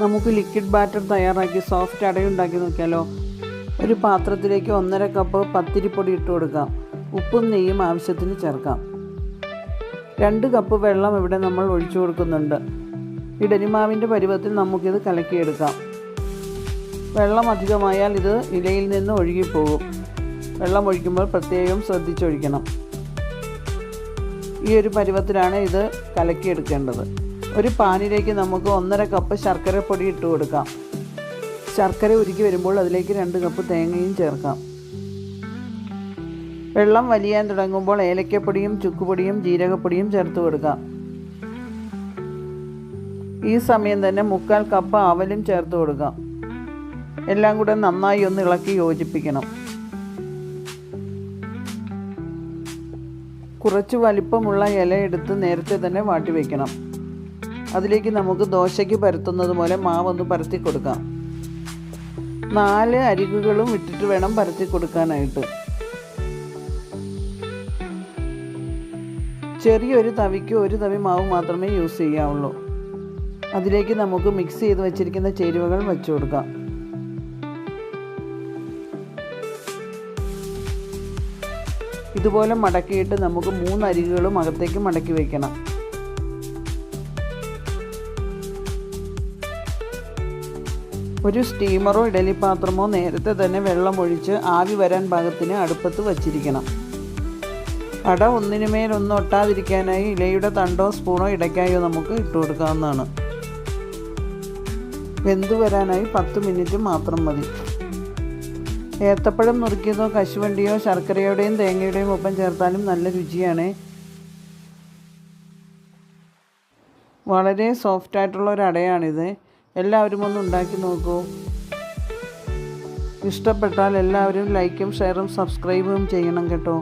നമുക്ക് liquid batter തയ്യാറാക്കി soft അടയുണ്ടാക്കി നോക്കിയാലോ. ഒരു പാത്രത്തിലേക്ക് ഒന്നര കപ്പ് പത്തിരിപ്പൊടി ഇട്ട് കൊടുക്കാം. ഉപ്പും നെയ്യും ആവശ്യത്തിന് ചേർക്കാം. രണ്ട് കപ്പ് വെള്ളം ഇവിടെ നമ്മൾ ഒഴിച്ചു കൊടുക്കുന്നുണ്ട്. ഇഡലിമാവിന്റെ പരുവത്തിൽ നമുക്കിത് കലക്കിയെടുക്കാം. വെള്ളം അധികമായാൽ ഇത് ഇലയിൽ നിന്ന് ഒഴുകിപ്പോകും. വെള്ളം ഒഴിക്കുമ്പോൾ പ്രത്യേകം ശ്രദ്ധിച്ചൊഴിക്കണം. ഈ ഒരു പരുവത്തിലാണ് ഇത് കലക്കിയെടുക്കേണ്ടത്. ഒരു പാനിലേക്ക് നമുക്ക് ഒന്നര കപ്പ് ശർക്കര പൊടി ഇട്ട് കൊടുക്കാം. ശർക്കര ഉരുക്കി വരുമ്പോൾ അതിലേക്ക് രണ്ട് കപ്പ് തേങ്ങയും ചേർക്കാം. വെള്ളം വലിയാൻ തുടങ്ങുമ്പോൾ ഏലക്കപ്പൊടിയും ചുക്കുപൊടിയും ജീരകപ്പൊടിയും ചേർത്ത് കൊടുക്കാം. ഈ സമയം തന്നെ മുക്കാൽ കപ്പ് അവലും ചേർത്ത് കൊടുക്കാം. എല്ലാം കൂടെ നന്നായി ഒന്ന് ഇളക്കി യോജിപ്പിക്കണം. കുറച്ച് വലിപ്പമുള്ള ഇല എടുത്ത് നേരത്തെ തന്നെ വാട്ടി വയ്ക്കണം അതിലേക്ക് നമുക്ക് ദോശയ്ക്ക് പരത്തുന്നത് പോലെ ഒന്ന് പരത്തി കൊടുക്കാം. നാല് അരികുകളും ഇട്ടിട്ട് വേണം പരത്തി കൊടുക്കാനായിട്ട്. ചെറിയൊരു തവിക്ക് ഒരു തവി മാവ് മാത്രമേ യൂസ് ചെയ്യാവുള്ളൂ. അതിലേക്ക് നമുക്ക് മിക്സ് ചെയ്ത് വെച്ചിരിക്കുന്ന ചേരുവകൾ വെച്ചു കൊടുക്കാം. ഇതുപോലെ മടക്കിയിട്ട് നമുക്ക് മൂന്ന് അരികുകളും അകത്തേക്ക് മടക്കി വയ്ക്കണം ഒരു സ്റ്റീമറോ ഇഡലി പാത്രമോ നേരത്തെ തന്നെ വെള്ളം ഒഴിച്ച് ആവി വരാൻ പാകത്തിന് അടുപ്പത്ത് വച്ചിരിക്കണം. അട ഒന്നിനുമേൽ ഒന്ന് ഒട്ടാതിരിക്കാനായി ഇലയുടെ തണ്ടോ സ്പൂണോ ഇടയ്ക്കായോ നമുക്ക് ഇട്ട് കൊടുക്കാവുന്നതാണ്. വെന്തു വരാനായി പത്ത് മിനിറ്റ് മാത്രം മതി. ഏത്തപ്പഴം നുറുക്കിയതോ കശുവണ്ടിയോ ശർക്കരയുടെയും തേങ്ങയുടെയും ഒപ്പം ചേർത്താലും നല്ല രുചിയാണ്. വളരെ സോഫ്റ്റായിട്ടുള്ള ഒരു അടയാണിത്. എല്ലാവരും ഒന്ന് ഉണ്ടാക്കി നോക്കൂ. ഇഷ്ടപ്പെട്ടാൽ എല്ലാവരും ലൈക്കും ഷെയറും സബ്സ്ക്രൈബും ചെയ്യണം കേട്ടോ.